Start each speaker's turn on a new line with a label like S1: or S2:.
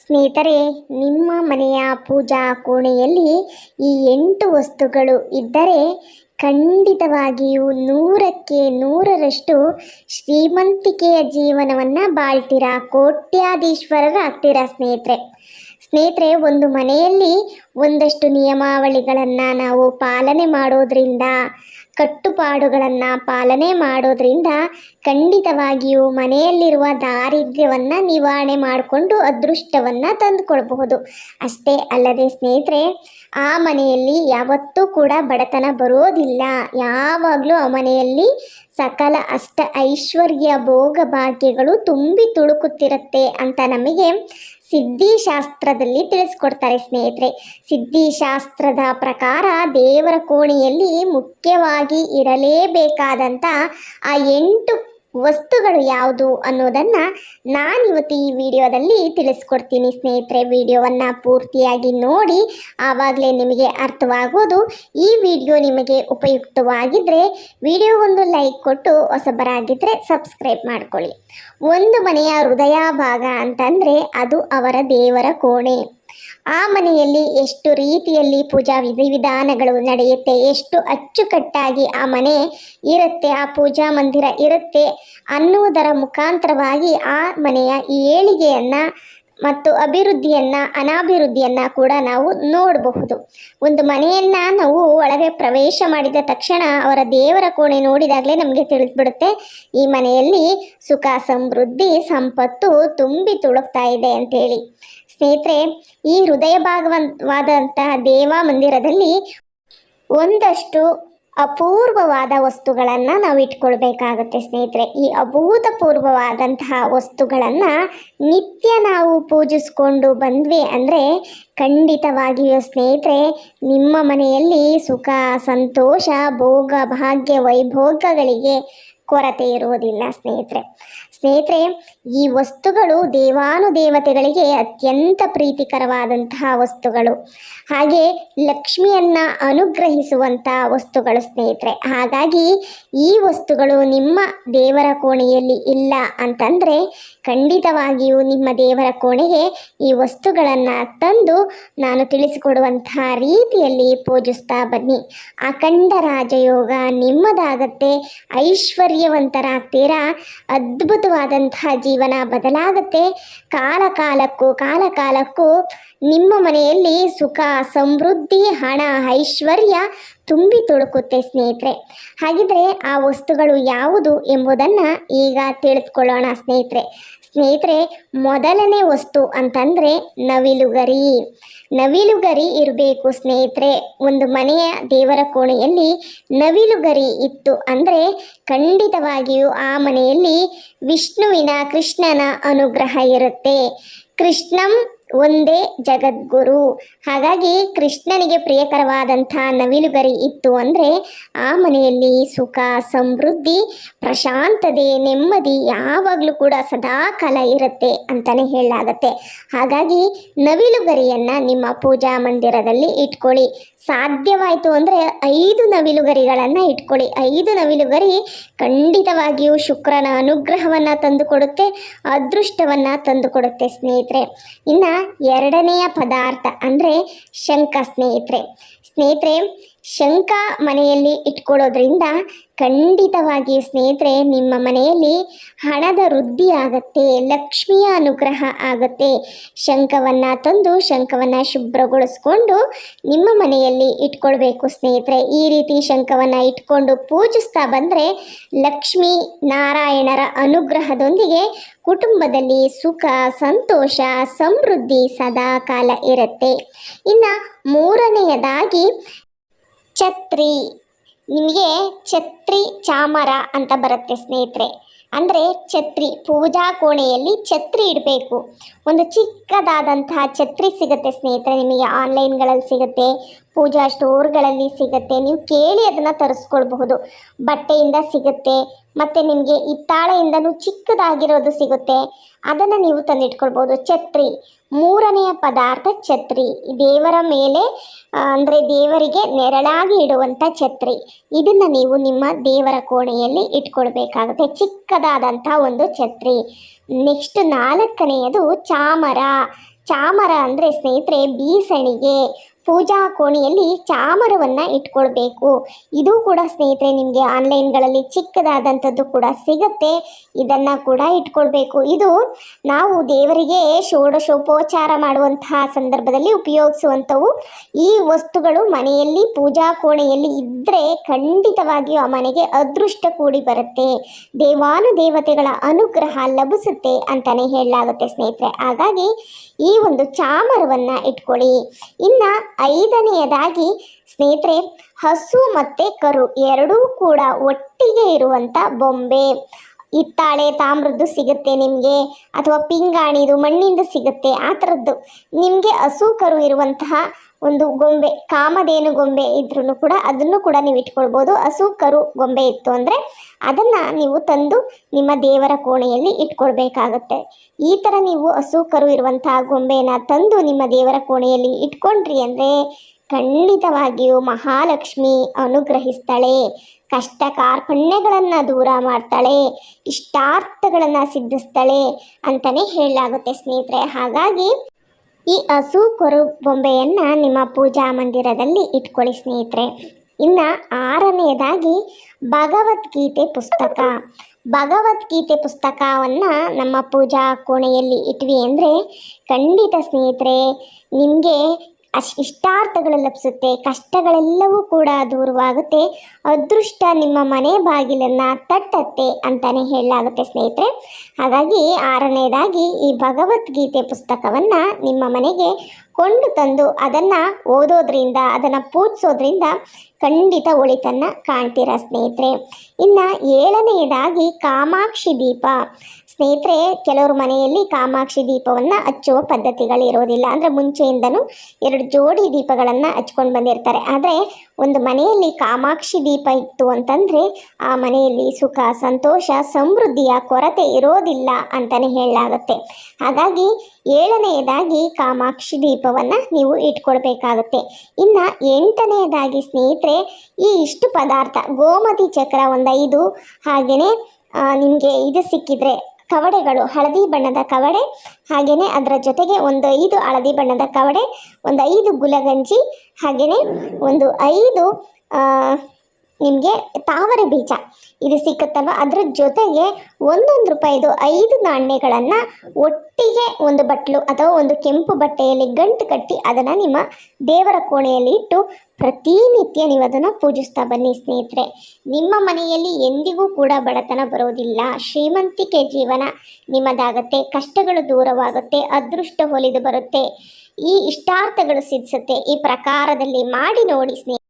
S1: ಸ್ನೇಹಿತರೆ, ನಿಮ್ಮ ಮನೆಯ ಪೂಜಾ ಕೋಣೆಯಲ್ಲಿ ಈ ಎಂಟು ವಸ್ತುಗಳು ಇದ್ದರೆ ಖಂಡಿತವಾಗಿಯೂ ನೂರಕ್ಕೆ ನೂರರಷ್ಟು ಶ್ರೀಮಂತಿಕೆಯ ಜೀವನವನ್ನು ಬಾಳ್ತೀರಾ? ಕೋಟ್ಯಾಧೀಶ್ವರರಾಗ್ತೀರಾ ಸ್ನೇಹಿತರೆ? ಸ್ನೇಹಿತರೆ, ಒಂದು ಮನೆಯಲ್ಲಿ ಒಂದಷ್ಟು ನಿಯಮಾವಳಿಗಳನ್ನು ನಾವು ಪಾಲನೆ ಮಾಡೋದ್ರಿಂದ ಕಟ್ಟುಪಾಡುಗಳನ್ನು ಪಾಲನೆ ಮಾಡೋದ್ರಿಂದ ಖಂಡಿತವಾಗಿಯೂ ಮನೆಯಲ್ಲಿರುವ ದಾರಿದ್ರ್ಯವನ್ನು ನಿವಾರಣೆ ಮಾಡಿಕೊಂಡು ಅದೃಷ್ಟವನ್ನು ತಂದುಕೊಳ್ಬಹುದು. ಅಷ್ಟೇ ಅಲ್ಲದೆ ಸ್ನೇಹಿತರೆ, ಆ ಮನೆಯಲ್ಲಿ ಯಾವತ್ತೂ ಕೂಡ ಬಡತನ ಬರೋದಿಲ್ಲ. ಯಾವಾಗಲೂ ಆ ಮನೆಯಲ್ಲಿ ಸಕಲ ಅಷ್ಟ ಐಶ್ವರ್ಯ ಭೋಗ ಭಾಗ್ಯಗಳು ತುಂಬಿ ತುಳುಕುತ್ತಿರುತ್ತೆ ಅಂತ ನಮಗೆ ಸಿದ್ಧಿಶಾಸ್ತ್ರದಲ್ಲಿ ತಿಳಿಸ್ಕೊಡ್ತಾರೆ ಸ್ನೇಹಿತರೆ. ಸಿದ್ಧಿಶಾಸ್ತ್ರದ ಪ್ರಕಾರ ದೇವರ ಕೋಣೆಯಲ್ಲಿ ಮುಖ್ಯವಾಗಿ ಇರಲೇಬೇಕಾದಂಥ ಆ ಎಂಟು ವಸ್ತುಗಳು ಯಾವುದು ಅನ್ನೋದನ್ನು ನಾನಿವತ್ತು ಈ ವಿಡಿಯೋದಲ್ಲಿ ತಿಳಿಸ್ಕೊಡ್ತೀನಿ ಸ್ನೇಹಿತರೆ. ವಿಡಿಯೋವನ್ನು ಪೂರ್ತಿಯಾಗಿ ನೋಡಿ, ಆವಾಗಲೇ ನಿಮಗೆ ಅರ್ಥವಾಗೋದು ಈ ವಿಡಿಯೋ ನಿಮಗೆ ಉಪಯುಕ್ತವಾಗಿದ್ದರೆ ವಿಡಿಯೋ ಒಂದು ಲೈಕ್ ಕೊಟ್ಟು ಹೊಸಬರಾಗಿದ್ದರೆ ಸಬ್ಸ್ಕ್ರೈಬ್ ಮಾಡ್ಕೊಳ್ಳಿ. ಒಂದು ಮನೆಯ ಹೃದಯ ಭಾಗ ಅಂತಂದರೆ ಅದು ಅವರ ದೇವರ ಕೋಣೆ. ಆ ಮನೆಯಲ್ಲಿ ಎಷ್ಟು ರೀತಿಯಲ್ಲಿ ಪೂಜಾ ವಿಧಿವಿಧಾನಗಳು ನಡೆಯುತ್ತೆ, ಎಷ್ಟು ಅಚ್ಚುಕಟ್ಟಾಗಿ ಆ ಮನೆ ಇರುತ್ತೆ, ಆ ಪೂಜಾ ಮಂದಿರ ಇರುತ್ತೆ ಅನ್ನುವುದರ ಮುಖಾಂತರವಾಗಿ ಆ ಮನೆಯ ಏಳಿಗೆಯನ್ನು ಮತ್ತು ಅಭಿವೃದ್ಧಿಯನ್ನು, ಅನಾಭಿವೃದ್ಧಿಯನ್ನು ಕೂಡ ನಾವು ನೋಡಬಹುದು. ಒಂದು ಮನೆಯನ್ನು ನಾವು ಒಳಗೆ ಪ್ರವೇಶ ಮಾಡಿದ ತಕ್ಷಣ ಅವರ ದೇವರ ಕೋಣೆ ನೋಡಿದಾಗಲೇ ನಮಗೆ ತಿಳಿದ್ಬಿಡುತ್ತೆ, ಈ ಮನೆಯಲ್ಲಿ ಸುಖ, ಸಮೃದ್ಧಿ, ಸಂಪತ್ತು ತುಂಬಿ ತುಳುಕ್ತಾ ಇದೆ ಅಂತೇಳಿ. ಸ್ನೇಹಿತರೆ, ಈ ಹೃದಯ ಭಾಗವಾದಂತಹ ದೇವ ಮಂದಿರದಲ್ಲಿ ಒಂದಷ್ಟು ಅಪೂರ್ವವಾದ ವಸ್ತುಗಳನ್ನು ನಾವು ಇಟ್ಕೊಳ್ಬೇಕಾಗುತ್ತೆ ಸ್ನೇಹಿತರೆ. ಈ ಅಭೂತಪೂರ್ವವಾದಂತಹ ವಸ್ತುಗಳನ್ನು ನಿತ್ಯ ನಾವು ಪೂಜಿಸ್ಕೊಂಡು ಬಂದ್ವಿ ಅಂದರೆ ಖಂಡಿತವಾಗಿಯೂ ಸ್ನೇಹಿತರೆ, ನಿಮ್ಮ ಮನೆಯಲ್ಲಿ ಸುಖ, ಸಂತೋಷ, ಭೋಗ, ಭಾಗ್ಯ, ವೈಭೋಗಗಳಿಗೆ ಕೊರತೆ ಇರುವುದಿಲ್ಲ ಸ್ನೇಹಿತರೆ. ಸ್ನೇಹಿತರೆ, ಈ ವಸ್ತುಗಳು ದೇವಾನುದೇವತೆಗಳಿಗೆ ಅತ್ಯಂತ ಪ್ರೀತಿಕರವಾದಂತಹ ವಸ್ತುಗಳು. ಹಾಗೆ ಲಕ್ಷ್ಮಿಯನ್ನು ಅನುಗ್ರಹಿಸುವಂತಹ ವಸ್ತುಗಳು ಸ್ನೇಹಿತರೆ. ಹಾಗಾಗಿ ಈ ವಸ್ತುಗಳು ನಿಮ್ಮ ದೇವರ ಕೋಣೆಯಲ್ಲಿ ಇಲ್ಲ ಅಂತಂದರೆ ಖಂಡಿತವಾಗಿಯೂ ನಿಮ್ಮ ದೇವರ ಕೋಣೆಗೆ ಈ ವಸ್ತುಗಳನ್ನು ತಂದು ನಾನು ತಿಳಿಸಿಕೊಡುವಂತಹ ರೀತಿಯಲ್ಲಿ ಪೂಜಿಸ್ತಾ ಬನ್ನಿ. ಅಖಂಡ ರಾಜಯೋಗ ನಿಮ್ಮದಾಗತ್ತೆ, ಐಶ್ವರ್ಯವಂತರಾಗ್ತೀರಾ ಅದ್ಭುತವಾದಂತಹ ಜೀವನ ಬದಲಾಗುತ್ತೆ. ಕಾಲ ಕಾಲಕ್ಕೂ ಕಾಲ ಕಾಲಕ್ಕೂ ನಿಮ್ಮ ಮನೆಯಲ್ಲಿ ಸುಖ ಸಮೃದ್ಧಿ ಹಣ ಐಶ್ವರ್ಯ ತುಂಬಿ ತುಳುಕುತ್ತೆ ಸ್ನೇಹಿತರೆ. ಹಾಗಿದ್ರೆ ಆ ವಸ್ತುಗಳು ಯಾವುದು ಎಂಬುದನ್ನು ಈಗ ತಿಳಿದುಕೊಳ್ಳೋಣ ಸ್ನೇಹಿತರೆ. ಸ್ನೇಹಿತರೆ, ಮೊದಲನೇ ವಸ್ತು ಅಂತಂದರೆ ನವಿಲುಗರಿ. ನವಿಲುಗರಿ ಇರಬೇಕು ಸ್ನೇಹಿತರೆ. ಒಂದು ಮನೆಯ ದೇವರ ಕೋಣೆಯಲ್ಲಿ ನವಿಲುಗರಿ ಇತ್ತು ಅಂದರೆ ಖಂಡಿತವಾಗಿಯೂ ಆ ಮನೆಯಲ್ಲಿ ವಿಷ್ಣುವಿನ ಕೃಷ್ಣನ ಅನುಗ್ರಹ ಇರುತ್ತೆ. ಕೃಷ್ಣಂ ಒಂದೇ ಜಗದ್ಗುರು. ಹಾಗಾಗಿ ಕೃಷ್ಣನಿಗೆ ಪ್ರಿಯಕರವಾದಂಥ ನವಿಲುಗರಿ ಇತ್ತು ಅಂದರೆ ಆ ಮನೆಯಲ್ಲಿ ಸುಖ, ಸಮೃದ್ಧಿ, ಪ್ರಶಾಂತತೆ, ನೆಮ್ಮದಿ ಯಾವಾಗಲೂ ಕೂಡ ಸದಾ ಕಾಲ ಇರುತ್ತೆ ಅಂತಲೇ ಹೇಳಲಾಗತ್ತೆ. ಹಾಗಾಗಿ ನವಿಲುಗರಿಯನ್ನು ನಿಮ್ಮ ಪೂಜಾ ಮಂದಿರದಲ್ಲಿ ಇಟ್ಕೊಳ್ಳಿ. ಸಾಧ್ಯವಾಯಿತು ಅಂದರೆ ಐದು ನವಿಲುಗರಿಗಳನ್ನು ಇಟ್ಕೊಳ್ಳಿ. ಐದು ನವಿಲುಗರಿ ಖಂಡಿತವಾಗಿಯೂ ಶುಕ್ರನ ಅನುಗ್ರಹವನ್ನು ತಂದುಕೊಡುತ್ತೆ, ಅದೃಷ್ಟವನ್ನು ತಂದುಕೊಡುತ್ತೆ ಸ್ನೇಹಿತರೆ. ಇನ್ನು ಎರಡನೆಯ ಪದಾರ್ಥ ಅಂದರೆ ಶಂಖ ಸ್ನೇಹಿತರೆ. ಸ್ನೇಹಿತರೆ ಶಂಖ ಮನೆಯಲ್ಲಿ ಇಟ್ಕೊಳ್ಳೋದ್ರಿಂದ ಖಂಡಿತವಾಗಿ ಸ್ನೇಹಿತರೆ, ನಿಮ್ಮ ಮನೆಯಲ್ಲಿ ಹಣದ ವೃದ್ಧಿ ಆಗತ್ತೆ, ಲಕ್ಷ್ಮಿಯ ಅನುಗ್ರಹ ಆಗುತ್ತೆ. ಶಂಖವನ್ನು ತಂದು ಶಂಖವನ್ನು ಶುಭ್ರಗೊಳಿಸ್ಕೊಂಡು ನಿಮ್ಮ ಮನೆಯಲ್ಲಿ ಇಟ್ಕೊಳ್ಬೇಕು ಸ್ನೇಹಿತರೆ. ಈ ರೀತಿ ಶಂಖವನ್ನು ಇಟ್ಕೊಂಡು ಪೂಜಿಸ್ತಾ ಬಂದರೆ ಲಕ್ಷ್ಮೀ ನಾರಾಯಣರ ಅನುಗ್ರಹದೊಂದಿಗೆ ಕುಟುಂಬದಲ್ಲಿ ಸುಖ, ಸಂತೋಷ, ಸಮೃದ್ಧಿ ಸದಾ ಕಾಲ ಇರುತ್ತೆ. ಇನ್ನು ಮೂರನೆಯದಾಗಿ ಛತ್ರಿ. ನಿಮಗೆ ಛತ್ರಿ ಚಾಮರ ಅಂತ ಬರುತ್ತೆ ಸ್ನೇಹಿತರೆ. ಅಂದರೆ ಛತ್ರಿ, ಪೂಜಾ ಕೋಣೆಯಲ್ಲಿ ಛತ್ರಿ ಇಡಬೇಕು. ಒಂದು ಚಿಕ್ಕದಾದಂತಹ ಛತ್ರಿ ಸಿಗುತ್ತೆ ಸ್ನೇಹಿತರೆ, ನಿಮಗೆ ಆನ್ಲೈನ್ಗಳಲ್ಲಿ ಸಿಗುತ್ತೆ, ಪೂಜಾ ಸ್ಟೋರ್ಗಳಲ್ಲಿ ಸಿಗುತ್ತೆ, ನೀವು ಕೇಳಿ ಅದನ್ನು ತರಿಸ್ಕೊಳ್ಬಹುದು. ಬಟ್ಟೆಯಿಂದ ಸಿಗುತ್ತೆ, ಮತ್ತು ನಿಮಗೆ ಹಿತ್ತಾಳೆಯಿಂದನೂ ಚಿಕ್ಕದಾಗಿರೋದು ಸಿಗುತ್ತೆ. ಅದನ್ನು ನೀವು ತಂದಿಟ್ಕೊಳ್ಬೋದು ಛತ್ರಿ, ಮೂರನೆಯ ಪದಾರ್ಥ ಛತ್ರಿ. ದೇವರ ಮೇಲೆ ಅಂದರೆ ದೇವರಿಗೆ ನೆರಳಾಗಿ ಇಡುವಂಥ ಛತ್ರಿ. ಇದನ್ನು ನೀವು ನಿಮ್ಮ ದೇವರ ಕೋಣೆಯಲ್ಲಿ ಇಟ್ಕೊಳ್ಬೇಕಾಗುತ್ತೆ. ಚಿಕ್ಕದಾದಂಥ ಒಂದು ಛತ್ರಿ. ನೆಕ್ಸ್ಟ್ ನಾಲ್ಕನೆಯದು ಚಾಮರ. ಚಾಮರ ಅಂದರೆ ಸ್ನೇಹಿತರೆ, ಬೀಸಣಿಗೆ. ಪೂಜಾ ಕೋಣೆಯಲ್ಲಿ ಚಾಮರವನ್ನು ಇಟ್ಕೊಳ್ಬೇಕು. ಇದು ಕೂಡ ಸ್ನೇಹಿತರೆ ನಿಮಗೆ ಆನ್ಲೈನ್ಗಳಲ್ಲಿ ಚಿಕ್ಕದಾದಂಥದ್ದು ಕೂಡ ಸಿಗುತ್ತೆ. ಇದನ್ನು ಕೂಡ ಇಟ್ಕೊಳ್ಬೇಕು. ಇದು ನಾವು ದೇವರಿಗೆ ಷೋಡಶೋಪೋಚಾರ ಮಾಡುವಂತಹ ಸಂದರ್ಭದಲ್ಲಿ ಉಪಯೋಗಿಸುವಂಥವು. ಈ ವಸ್ತುಗಳು ಮನೆಯಲ್ಲಿ ಪೂಜಾ ಕೋಣೆಯಲ್ಲಿ ಇದ್ದರೆ ಖಂಡಿತವಾಗಿಯೂ ಆ ಮನೆಗೆ ಅದೃಷ್ಟ ಕೂಡಿ ಬರುತ್ತೆ. ದೇವಾನುದೇವತೆಗಳ ಅನುಗ್ರಹ ಲಭಿಸುತ್ತೆ ಅಂತಲೇ ಹೇಳಲಾಗುತ್ತೆ ಸ್ನೇಹಿತರೆ. ಹಾಗಾಗಿ ಈ ಒಂದು ಚಾಮರವನ್ನು ಇಟ್ಕೊಳ್ಳಿ. ಇನ್ನು ಐದನೆಯದಾಗಿ ಸ್ನೇಹಿತರೆ, ಹಸು ಮತ್ತು ಕರು ಎರಡೂ ಕೂಡ ಒಟ್ಟಿಗೆ ಇರುವಂಥ ಬೊಂಬೆ. ಹಿತ್ತಾಳೆ ತಾಮ್ರದ್ದು ಸಿಗುತ್ತೆ ನಿಮಗೆ, ಅಥವಾ ಪಿಂಗಾಣಿದು ಮಣ್ಣಿಂದ ಸಿಗುತ್ತೆ, ಆ ಥರದ್ದು. ನಿಮಗೆ ಹಸು, ಕರು ಇರುವಂತಹ ಒಂದು ಗೊಂಬೆ, ಕಾಮಧೇನು ಗೊಂಬೆ ಇದ್ರೂ ಕೂಡ ಅದನ್ನು ಕೂಡ ನೀವು ಇಟ್ಕೊಳ್ಬೋದು. ಹಸು ಕರು ಗೊಂಬೆ ಇತ್ತು ಅಂದರೆ ಅದನ್ನು ನೀವು ತಂದು ನಿಮ್ಮ ದೇವರ ಕೋಣೆಯಲ್ಲಿ ಇಟ್ಕೊಳ್ಬೇಕಾಗತ್ತೆ. ಈ ಥರ ನೀವು ಹಸು ಕರು ಇರುವಂತಹ ಗೊಂಬೆನ ತಂದು ನಿಮ್ಮ ದೇವರ ಕೋಣೆಯಲ್ಲಿ ಇಟ್ಕೊಂಡ್ರಿ ಅಂದರೆ ಖಂಡಿತವಾಗಿಯೂ ಮಹಾಲಕ್ಷ್ಮಿ ಅನುಗ್ರಹಿಸ್ತಾಳೆ ಕಷ್ಟ ಕಾರ್ಪಣ್ಯಗಳನ್ನು ದೂರ ಮಾಡ್ತಾಳೆ, ಇಷ್ಟಾರ್ಥಗಳನ್ನು ಸಿದ್ಧಿಸ್ತಾಳೆ ಅಂತಲೇ ಹೇಳಲಾಗುತ್ತೆ ಸ್ನೇಹಿತರೆ. ಹಾಗಾಗಿ ಈ ಹಸು ಕೊರು ಬೊಂಬೆಯನ್ನು ನಿಮ್ಮ ಪೂಜಾ ಮಂದಿರದಲ್ಲಿ ಇಟ್ಕೊಳ್ಳಿ ಸ್ನೇಹಿತರೆ. ಇನ್ನು ಆರನೆಯದಾಗಿ ಭಗವದ್ಗೀತೆ ಪುಸ್ತಕ. ಭಗವದ್ಗೀತೆ ಪುಸ್ತಕವನ್ನು ನಮ್ಮ ಪೂಜಾ ಕೋಣೆಯಲ್ಲಿ ಇಟ್ವಿ ಅಂದರೆ ಖಂಡಿತ ಸ್ನೇಹಿತರೆ, ನಿಮಗೆ ಅಶ್ ಇಷ್ಟಾರ್ಥಗಳು ಲಭಿಸುತ್ತೆ, ಕಷ್ಟಗಳೆಲ್ಲವೂ ಕೂಡ ದೂರವಾಗುತ್ತೆ. ಅದೃಷ್ಟ ನಿಮ್ಮ ಮನೆ ಬಾಗಿಲನ್ನ ತಟ್ಟತ್ತೆ ಅಂತಾನೆ ಹೇಳಲಾಗುತ್ತೆ ಸ್ನೇಹಿತರೆ. ಹಾಗಾಗಿ ಆರನೇದಾಗಿ ಈ ಭಗವದ್ಗೀತೆ ಪುಸ್ತಕವನ್ನ ನಿಮ್ಮ ಮನೆಗೆ ಕೊಂಡು ತಂದು ಅದನ್ನು ಓದೋದ್ರಿಂದ, ಅದನ್ನು ಪೂಜಿಸೋದ್ರಿಂದ ಖಂಡಿತ ಒಳಿತನ್ನು ಕಾಣ್ತೀರ ಸ್ನೇಹಿತರೆ. ಇನ್ನು ಏಳನೆಯದಾಗಿ ಕಾಮಾಕ್ಷಿ ದೀಪ. ಸ್ನೇಹಿತರೆ, ಕೆಲವರು ಮನೆಯಲ್ಲಿ ಕಾಮಾಕ್ಷಿ ದೀಪವನ್ನು ಹಚ್ಚುವ ಪದ್ಧತಿಗಳಿರೋದಿಲ್ಲ. ಅಂದರೆ ಮುಂಚೆಯಿಂದನೂ ಎರಡು ಜೋಡಿ ದೀಪಗಳನ್ನು ಹಚ್ಕೊಂಡು ಬಂದಿರ್ತಾರೆ. ಆದರೆ ಒಂದು ಮನೆಯಲ್ಲಿ ಕಾಮಾಕ್ಷಿ ದೀಪ ಇತ್ತು ಅಂತಂದರೆ ಆ ಮನೆಯಲ್ಲಿ ಸುಖ, ಸಂತೋಷ ಸಮೃದ್ಧಿಯ ಕೊರತೆ ಇರೋದಿಲ್ಲ ಅಂತಲೇ ಹೇಳಲಾಗುತ್ತೆ. ಹಾಗಾಗಿ ಏಳನೆಯದಾಗಿ ಕಾಮಾಕ್ಷಿ ದೀಪವನ್ನು ನೀವು ಇಟ್ಕೊಳ್ಬೇಕಾಗುತ್ತೆ ಇನ್ನು ಎಂಟನೆಯದಾಗಿ ಸ್ನೇಹಿತರೆ, ಈ ಇಷ್ಟು ಪದಾರ್ಥ ಗೋಮತಿ ಚಕ್ರ ಒಂದು ಐದು ಹಾಗೆಯೇ ನಿಮಗೆ ಇದು ಸಿಕ್ಕಿದ್ರೆ ಕವಡೆಗಳು, ಹಳದಿ ಬಣ್ಣದ ಕವಡೆ ಹಾಗೆಯೇ ಅದರ ಜೊತೆಗೆ ಒಂದು ಐದು ಹಳದಿ ಬಣ್ಣದ ಕವಡೆ, ಒಂದು ಐದು ಗುಲಗಂಜಿ ಹಾಗೆಯೇ ಒಂದು ಐದು ನಿಮಗೆ ತಾವರೆ ಬೀಜ. ಇದು ಸಿಕ್ಕುತ್ತಲ್ವ? ಅದರ ಜೊತೆಗೆ ಒಂದೊಂದು ರೂಪಾಯಿದು ಐದು ನಾಣ್ಯಗಳನ್ನು ಒಟ್ಟಿಗೆ ಒಂದು ಬಟ್ಲು ಅಥವಾ ಒಂದು ಕೆಂಪು ಬಟ್ಟೆಯಲ್ಲಿ ಗಂಟು ಕಟ್ಟಿ ಅದನ್ನು ನಿಮ್ಮ ದೇವರ ಕೋಣೆಯಲ್ಲಿ ಇಟ್ಟು ಪ್ರತಿನಿತ್ಯ ನೀವು ಅದನ್ನು ಪೂಜಿಸ್ತಾ ಬನ್ನಿ ಸ್ನೇಹಿತರೆ. ನಿಮ್ಮ ಮನೆಯಲ್ಲಿ ಎಂದಿಗೂ ಕೂಡ ಬಡತನ ಬರೋದಿಲ್ಲ. ಶ್ರೀಮಂತಿಕೆ ಜೀವನ ನಿಮ್ಮದಾಗತ್ತೆ, ಕಷ್ಟಗಳು ದೂರವಾಗುತ್ತೆ, ಅದೃಷ್ಟ ಹೊಲಿದು ಬರುತ್ತೆ. ಈ ಇಷ್ಟಾರ್ಥಗಳು ಸಿದ್ಧಿಸುತ್ತೆ ಈ ಪ್ರಕಾರದಲ್ಲಿ ಮಾಡಿ ನೋಡಿ ಸ್ನೇಹಿತರೆ.